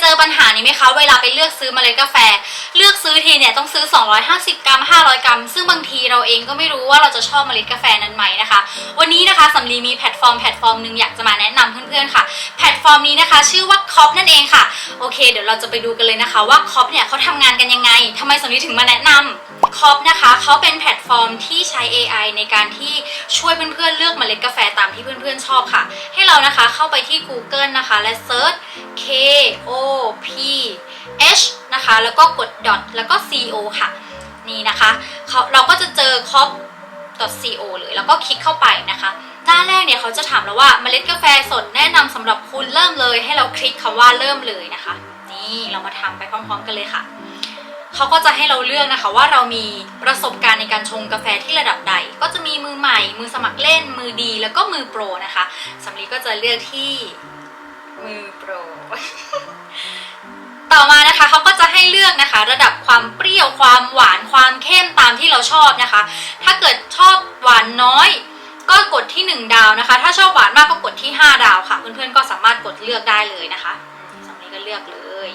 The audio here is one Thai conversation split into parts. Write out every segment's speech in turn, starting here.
เจอปัญหานี้ไหมคะ เวลาไปเลือกซื้อเมล็ดกาแฟ เลือกซื้อทีเนี่ยต้องซื้อ 250 กรัม 500 กรัม ซึ่งบางทีเราเองก็ไม่รู้ว่าเราจะชอบเมล็ดกาแฟนั้นไหมนะคะ วันนี้นะคะสำลีมีแพลตฟอร์มแพลตฟอร์มหนึ่งอยากจะมาแนะนำเพื่อนๆค่ะ แพลตฟอร์มนี้นะคะ ชื่อว่าคอปนั่นเองค่ะ โอเค เดี๋ยวเราจะไปดูกันเลยนะคะ ว่าคอปเนี่ยเขาทำงานกันยังไงทำไมสำลีถึงมาแนะนำคอปนะคะเขาเป็นแพลตฟอร์มที่ใช้ AI ในการที่ช่วยเพื่อนๆเลือกเมล็ดกาแฟตามที่เพื่อนๆชอบค่ะ เรานะคะเข้าไปที่ Google นะคะ และเซิร์ช K O P H นะคะ แล้วก็กด dot แล้วก็ C O ค่ะ นี่นะคะเขาเราก็จะเจอ cop co เลยแล้วก็คลิกเข้าไปนะคะ หน้าแรกเนี่ยเขาจะถามเราว่าเมล็ดกาแฟสดแนะนำสำหรับคุณเริ่มเลย ให้เราคลิกคำว่าเริ่มเลยนะคะ นี่เรามาทำไปพร้อม ๆ กันเลยค่ะเขาก็จะให้เราเลือกนะคะว่าเรามีประสบการณ์ในการชงกาแฟที่ระดับใด ก็จะ มือสมัครเล่นมือดีแล้วก็มือโปรนะคะสำลีก็จะเลือกที่มือโปร ต่อมานะคะเขาก็จะให้เลือกนะคะ ระดับความเปรี้ยวความหวานความเข้มตามที่เราชอบนะคะ ถ้าเกิดชอบหวานน้อยก็กดที่ 1 ดาวนะคะ ถ้าชอบหวานมากก็กดที่ 5 ดาวค่ะ เพื่อนๆก็สามารถกดเลือกได้เลยนะคะสำลีก็เลือกเลย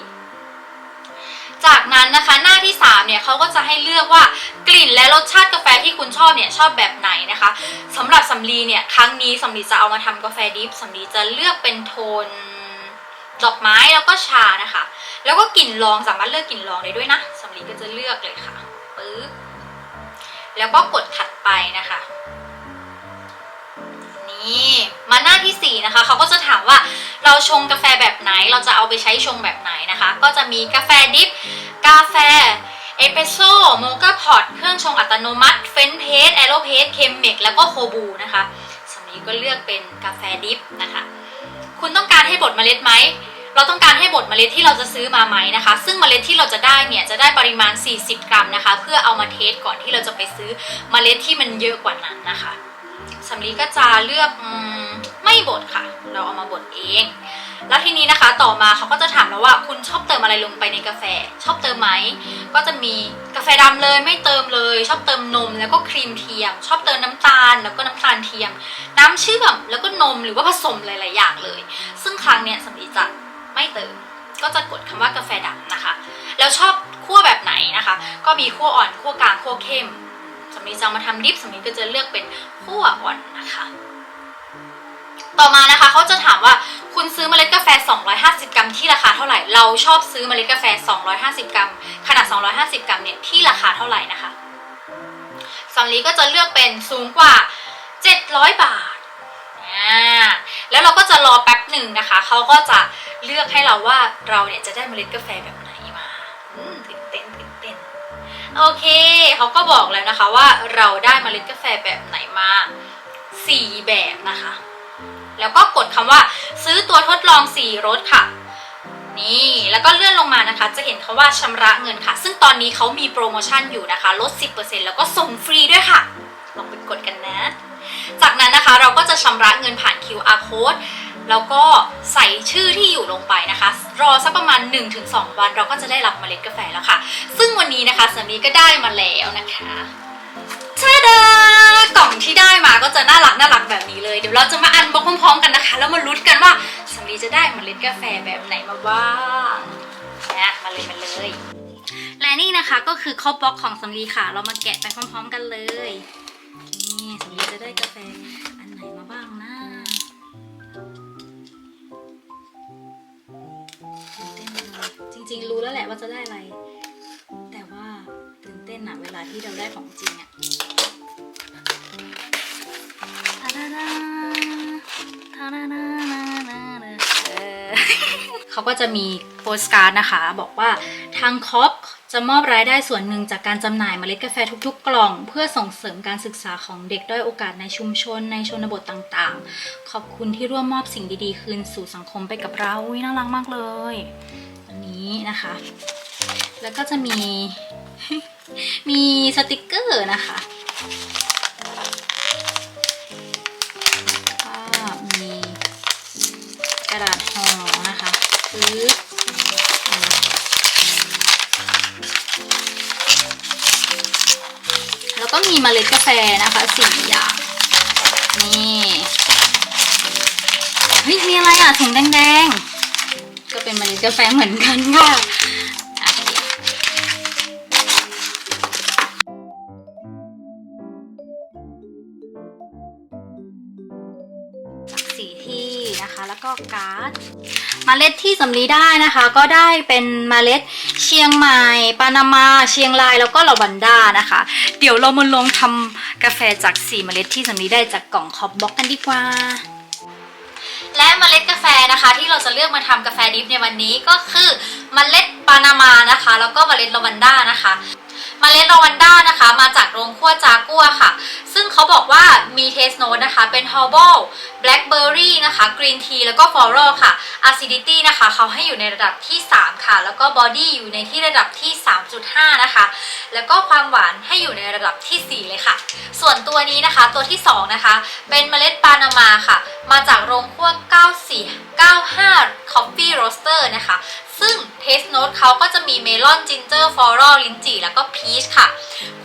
จากนั้นนะคะหน้าที่ 3 เนี่ยเขาก็จะให้เลือกว่ากลิ่นและรสชาติกาแฟที่คุณชอบเนี่ยชอบแบบไหนนะคะสำหรับสำลีเนี่ยครั้งนี้สำลีจะเอามาทำกาแฟดิฟสำลีจะเลือกเป็นโทนดอกไม้แล้วก็ชานะคะ แล้วก็กลิ่นรองสามารถเลือกกลิ่นรองได้ด้วยนะสำลีก็จะเลือกเลยค่ะปึ๊บแล้วก็กดถัดไปนะคะ นี่มาหน้าที่ 4 นะคะเขาก็จะถามว่าเราชงกาแฟแบบไหน เราจะเอาไปใช้ชงแบบไหนนะคะ ก็จะมีกาแฟดิฟกาแฟเอสเปรสโซ่โมกาพอตเครื่องชงอัตโนมัติเฟนเพสแอโรเพสเคมเมกแล้วก็โคบูนะคะสำลีก็เลือกเป็นกาแฟดิฟนะคะคุณต้องการให้บดเมล็ดไหมเราต้องการให้บดเมล็ดที่เราจะซื้อมาไหมนะคะ ซึ่งเมล็ดที่เราจะได้เนี่ยจะได้ปริมาณ 40 กรัมนะคะ เพื่อเอามาเทสก่อนที่เราจะไปซื้อเมล็ดที่มันเยอะกว่านั้นนะคะ สำลีก็จะเลือกอไม่บดค่ะ เราเอามาบดเอง แล้วทีนี้นะคะต่อมาเขาก็จะถามเราว่าคุณชอบเติมอะไรลงไปในกาแฟ ชอบเติมไหม ก็จะมีกาแฟดำเลยไม่เติมเลย ชอบเติมนมแล้วก็ครีมเทียม ชอบเติมน้ำตาล แล้วก็น้ำตาลเทียม น้ำเชื่อมแล้วก็นมหรือว่าผสมหลาย ๆ อย่างเลย ซึ่งครั้งเนี้ยสำลีจะไม่เติมก็จะกดคำว่ากาแฟดำนะคะ แล้วชอบคั่วแบบไหนนะคะ ก็มีคั่วอ่อนคั่วกลางคั่วเข้ม สำลีจะเอามาทำดิฟสำลีก็จะเลือกเป็นคั่วอ่อนนะคะ ต่อมานะคะเขาจะถามว่าคุณซื้อเมล็ดกาแฟ 250 กรัมที่ราคาเท่าไหร่ เราชอบซื้อเมล็ดกาแฟ 250 กรัม ขนาด 250 กรัมเนี่ยที่ราคาเท่าไหร่นะคะสำลีก็จะเลือกเป็นสูงกว่า 700 บาทอ่าแล้วเราก็จะรอแป๊บหนึ่งนะคะ เขาก็จะเลือกให้เราว่าเราเนี่ยจะได้เมล็ดกาแฟแบบไหนมาอืม โอเค เขาก็บอกแล้วนะคะว่าเราได้เมล็ดกาแฟแบบไหนมา 4 แบบนะคะ แล้วก็กดคำว่าซื้อตัวทดลอง 4รถค่ะ นี่แล้วก็เลื่อนลงมานะคะ จะเห็นคาว่าชำระเงินค่ะ ซึ่งตอนนี้เขามีโปรโมชั่นอยู่นะคะลด 10%แล้วก็ส่งฟรีด้วยค่ะ ลองไปกดกันนะ จากนั้นนะคะเราก็จะชำระเงินผ่าน QR code แล้วก็ใส่ชื่อที่อยู่ลงไปนะคะ รอสักประมาณ 1-2 วัน เราก็จะได้รับเมล็ดกาแฟแล้วค่ะ ซึ่งวันนี้นะคะสามีก็ได้มาแล้วนะคะชาดากล่องที่ได้มาก็จะน่ารักน่ารักแบบนี้เลย เดี๋ยวเราจะมาอันบ็อกพร้อมๆกันนะคะ แล้วมาลุ้นกันว่าสามีจะได้เมล็ดกาแฟแบบไหนมาบ้างนะมาเลยมาเลย และนี่นะคะก็คือข้าวบล็อกของสำลีค่ะ เรามาแกะไปพร้อม ๆ กันเลย นี่สำลีจะได้กาแฟ ริง ๆ รู้แล้วแหละว่าจะได้อะไร แต่ว่าตื่นเต้นอะเวลาที่เราได้ของจริงอะทาดาดาทาดาดาเขาก็จะมีโปสการ์ดนะคะ บอกว่าทางคอปจะมอบรายได้ส่วนหนึ่งจากการจำหน่ายเมล็ดกาแฟทุกๆ กล่อง เพื่อส่งเสริมการศึกษาของเด็กด้อยโอกาสในชุมชนในชนบทต่างๆ ขอบคุณที่ร่วมมอบสิ่งดีๆ คืนสู่สังคมไปกับเราอุ๊ยน่ารักมากเลย นี้นะคะ แล้วก็จะมี มีสติกเกอร์นะคะก็มีกระดาษห่อนะคะปึ๊บแล้วก็มีเมล็ดกาแฟนะคะสี่อย่างนี่เฮ้ยมีอะไรอะถุงแดงๆ ก็เป็นเมล็ดกาแฟเหมือนกันค่ะจากสีที่นะคะแล้วก็การ์ดเมล็ดที่สำลีได้นะคะ ก็ได้เป็นเมล็ดเชียงใหม่ปานามาเชียงรายแล้วก็ลาวันด้านะคะ เดี๋ยวเรามาลองทำกาแฟจากสีเมล็ดที่สำลีได้จากกล่องคอปบ็อกกันดีกว่า และเมล็ดกาแฟนะคะ ที่เราจะเลือกมาทำกาแฟดิฟในวันนี้ก็คือเมล็ดปานามานะคะ แล้วก็เมล็ดลาวันด้านะคะ เมล็ดลาวันด้านะคะ มาจากโรงคั่วจากัวค่ะ ซึ่งเขาบอกว่ามีเทสโนตนะคะ เป็น herbal blackberry นะคะ green tea แล้วก็ floral ค่ะ acidity นะคะ เขาให้อยู่ในระดับที่ 3 ค่ะ แล้วก็ body อยู่ในที่ระดับที่ 3.5 นะคะ แล้วก็ความหวานให้อยู่ในระดับที่ 4 เลยค่ะ ส่วนตัวนี้นะคะตัวที่ 2 นะคะ เป็นเมล็ดปานามาค่ะ มาจากโรงคั่ว94 95 coffee roaster นะคะ ซึ่งเทสโนตเขาก็จะมีเมลอนจินเจอร์ฟลอรัลลิ้นจี่แล้วก็พีชค่ะ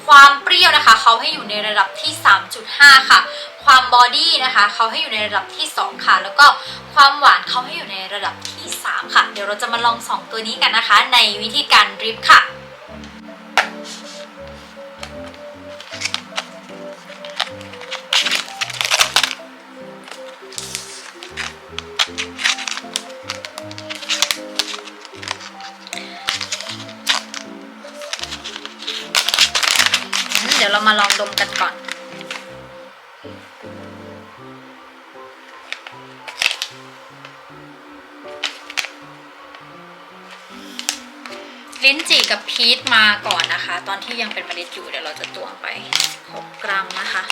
ความเปรี้ยวนะคะ เขาให้อยู่ในระดับที่ 3.5 ค่ะ ความบอดี้นะคะ เขาให้อยู่ในระดับที่ 2 ค่ะ แล้วก็ความหวานเขาให้อยู่ในระดับที่ 3 ค่ะ เดี๋ยวเราจะมาลอง 2 ตัวนี้กันนะคะ ในวิธีการดริปค่ะ มาลองดมกันก่อน ลิ้นจี่กับพีชมาก่อนนะคะ ตอนที่ยังเป็นเมล็ดอยู่เดี๋ยวเราจะตวงไป 6 กรัมนะคะ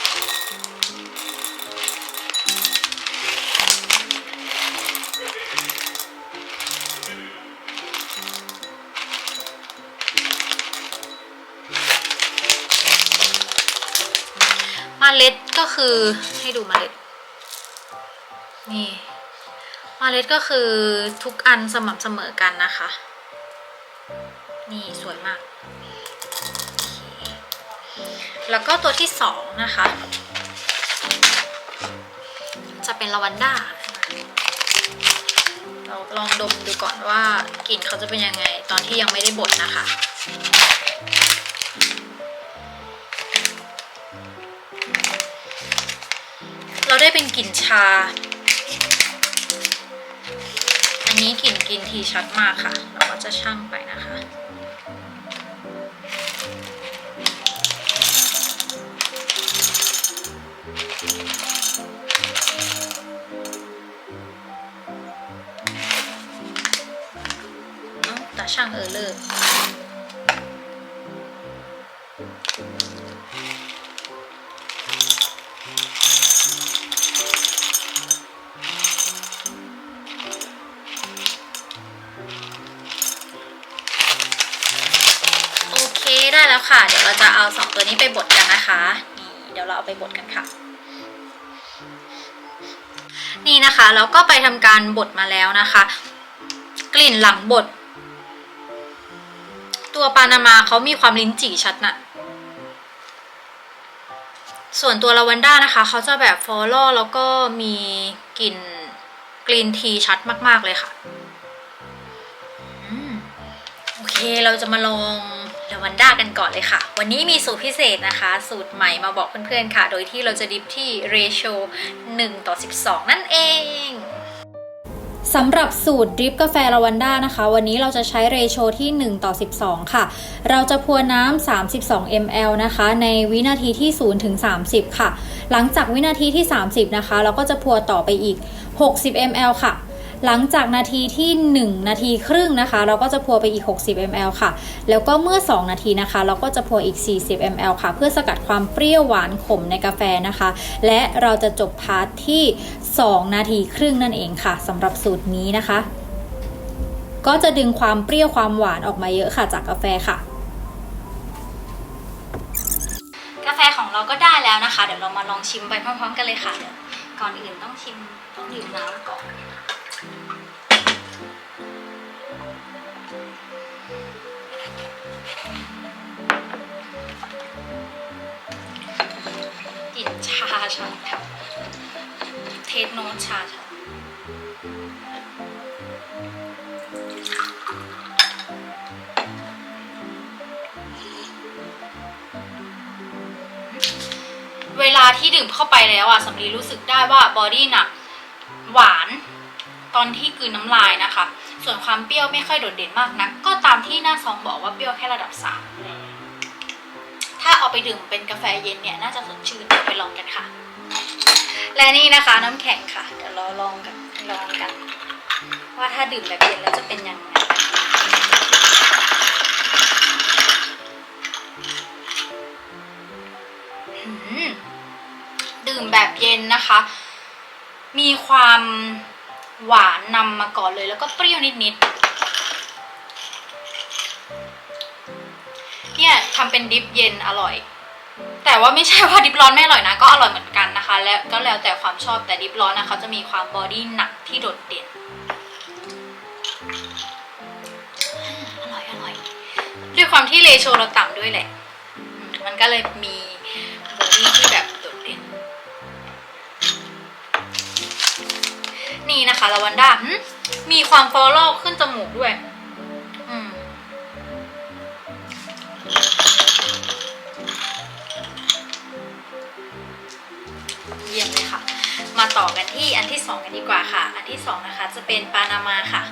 เมล็ดก็คือให้ดูเมล็ด นี่เมล็ดก็คือทุกอันสม่ำเสมอกันนะคะ นี่สวยมาก แล้วก็ตัวที่สองนะคะ จะเป็นลาวันด้าเราลองดมดูก่อนว่ากลิ่นเขาจะเป็นยังไง ตอนที่ยังไม่ได้บดนะคะ เราได้เป็นกลิ่นชา อันนี้กลิ่นกินทีชัดมากค่ะ เราก็จะชั่งไปนะคะเอ้าแต่ช่างเออเลอร์ แล้วค่ะ เดี๋ยวเราจะเอาสองตัวนี้ไปบดกันนะคะนี่เดี๋ยวเราเอาไปบดกันค่ะ นี่นะคะเราก็ไปทำการบดมาแล้วนะคะ กลิ่นหลังบด ตัวปานามาเขามีความลิ้นจี่ชัดนะส่วนตัวลาวันด้านะคะเขาจะแบบฟอลล่แล้วก็มีกลิ่นกรีนทีชัดมาก ๆ เลยค่ะอโอเคเราจะมาลอง วันด้ากันก่อนเลยค่ะ วันนี้มีสูตรพิเศษนะคะ สูตรใหม่มาบอกเพื่อนๆค่ะ โดยที่เราจะดิฟที่เรโช1ต่อ 12 นั่นเองสำหรับสูตรดริปกาแฟลาวันด้านะคะ วันนี้เราจะใช้เรโชที่ 1 ต่อ 12 ค่ะ เราจะพรวนน้ำ 32 ml นะคะ ในวินาทีที่ 0 ถึง 30 ค่ะ หลังจากวินาทีที่ 30 นะคะ เราก็จะพรวนต่อไปอีก 60 ml ค่ะ หลังจากนาทีที่ 1 นาทีครึ่งนะคะ เราก็จะพัวไปอีก 60 ml ค่ะ แล้วก็เมื่อ 2 นาทีนะคะ เราก็จะพัวอีก 40 ml ค่ะ เพื่อสกัดความเปรี้ยวหวานขมในกาแฟนะคะ และเราจะจบพาร์ทที่ 2 นาทีครึ่งนั่นเองค่ะสำหรับสูตรนี้นะคะ ก็จะดึงความเปรี้ยวความหวานออกมาเยอะค่ะจากกาแฟค่ะกาแฟของเราก็ได้แล้วนะคะ เดี๋ยวเรามาลองชิมไปพร้อมๆกันเลยค่ะเดี๋ยวก่อนอื่นต้องชิมต้องดื่มน้ำก่อน ชัเทสโน้ตชาชานเวลาที่ดื่มเข้าไปแล้วอะสำลีรู้สึกได้ว่าบอดี้หนักหวานตอนที่กืนน้ำลายนะคะ ส่วนความเปรี้ยวไม่ค่อยโดดเด่นมากนะัก ก็ตามที่หน้าซองบอกว่าเปรี้ยวแค่ระดับ3าม ถ้าเอาไปดื่มเป็นกาแฟเย็นเนี่ยน่าจะสดชื่นไปลองกันค่ะ และนี่นะคะน้ำแข็งค่ะ เดี๋ยวเราลองกันลองกัน ว่าถ้าดื่มแบบเย็นแล้วจะเป็นยังไงดื่มแบบเย็นนะคะ มีความหวานนำมาก่อนเลยแล้วก็เปรี้ยวนิดๆ เนี่ยทำเป็นดิฟเย็นอร่อย แต่ว่าไม่ใช่ว่าดิฟร้อนไม่อร่อยนะ ก็อร่อยเหมือนกันนะคะ แล้วก็แล้วแต่ความชอบแต่ดิฟร้อนนะเขาจะมีความบอดี้หนักที่โดดเด่นอร่อยอร่อยด้วยความที่เลโชเราต่ำด้วยแหละ มันก็เลยมีบอดี้ที่แบบโดดเด่นนี่นะคะลาวันด้ามีความฟอลโล่ขึ้น เป็นปานามาค่ะ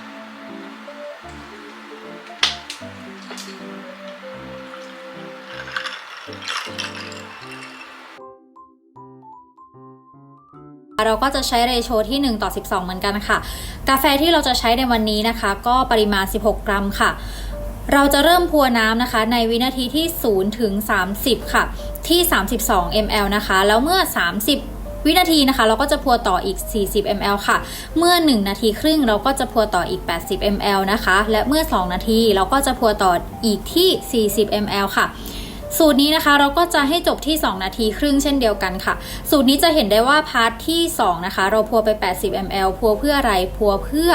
เราก็จะใช้เรโชที่ 1 ต่อ 12 เหมือนกันค่ะ กาแฟที่เราจะใช้ในวันนี้นะคะ ก็ปริมาณ 16 กรัมค่ะเราจะเริ่มพัวน้ำนะคะในวินาทีที่ 0 ถึง 30 ค่ะ ที่ 32 ml นะคะ แล้วเมื่อ 30 วินาทีนะคะ เราก็จะพัวต่ออีก 40 ml ค่ะ เมื่อ 1 นาทีครึ่งเราก็จะพัวต่ออีก 80 ml นะคะ และเมื่อ 2 นาทีเราก็จะพัวต่ออีกที่ 40 ml ค่ะสูตรนี้นะคะเราก็จะให้จบที่ 2 นาทีครึ่งเช่นเดียวกันค่ะ สูตรนี้จะเห็นได้ว่าพาร์ทที่ 2 นะคะ เราพัวไป 80 ml พัวเพื่ออะไรพัวเพื่อ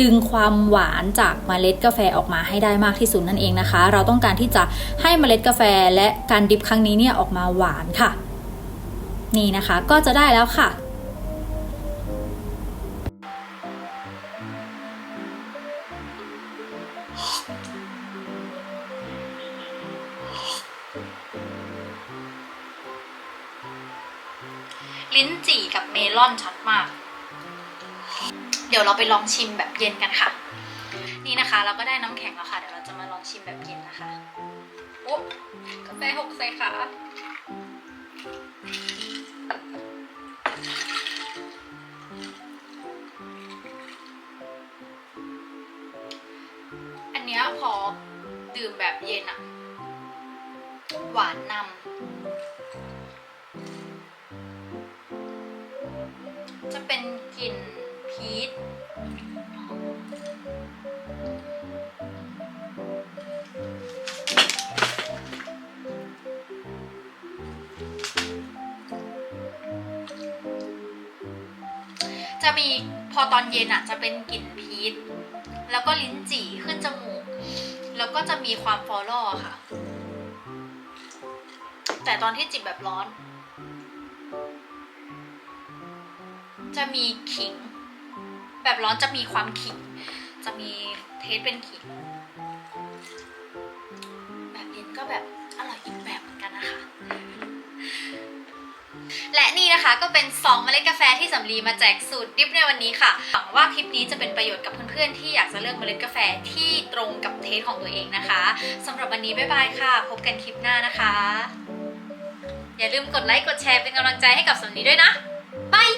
ดึงความหวานจากเมล็ดกาแฟออกมาให้ได้มากที่สุดนั่นเองนะคะ เราต้องการที่จะให้เมล็ดกาแฟและการดิบครั้งนี้เนี่ยออกมาหวานค่ะ นี่นะคะก็จะได้แล้วค่ะลิ้นจี่กับเมลอนชัดมาก เดี๋ยวเราไปลองชิมแบบเย็นกันค่ะ นี่นะคะเราก็ได้น้ำแข็งแล้วค่ะ เดี๋ยวเราจะมาลองชิมแบบเย็นนะคะ โอ้กาแฟหกใส่ขา อันเนี้ยพอดื่มแบบเย็นอะหวานนำ จะเป็นกลิ่นพีชจะมีพอตอนเย็นอะ จะเป็นกลิ่นพีชแล้วก็ลิ้นจี่ขึ้นจมูก แล้วก็จะมีความฟอลโล่ค่ะ แต่ตอนที่จิบแบบร้อน จะมีขิง แบบร้อนจะมีความขิง จะมีเทสเป็นขิง แบบเย็นก็แบบอร่อยอีกแบบ และนี่นะคะก็เป็น 2 เมล็ดกาแฟที่สำลีมาแจกสูตรดิฟในวันนี้ค่ะหวังว่าคลิปนี้จะเป็นประโยชน์กับเพื่อนๆ ที่อยากจะเลือกเมล็ดกาแฟที่ตรงกับเทสของตัวเองนะคะสำหรับวันนี้บ๊ายบายค่ะ พบกันคลิปหน้านะคะ อย่าลืมกดไลค์กดแชร์เป็นกำลังใจให้กับสำลีด้วยนะบาย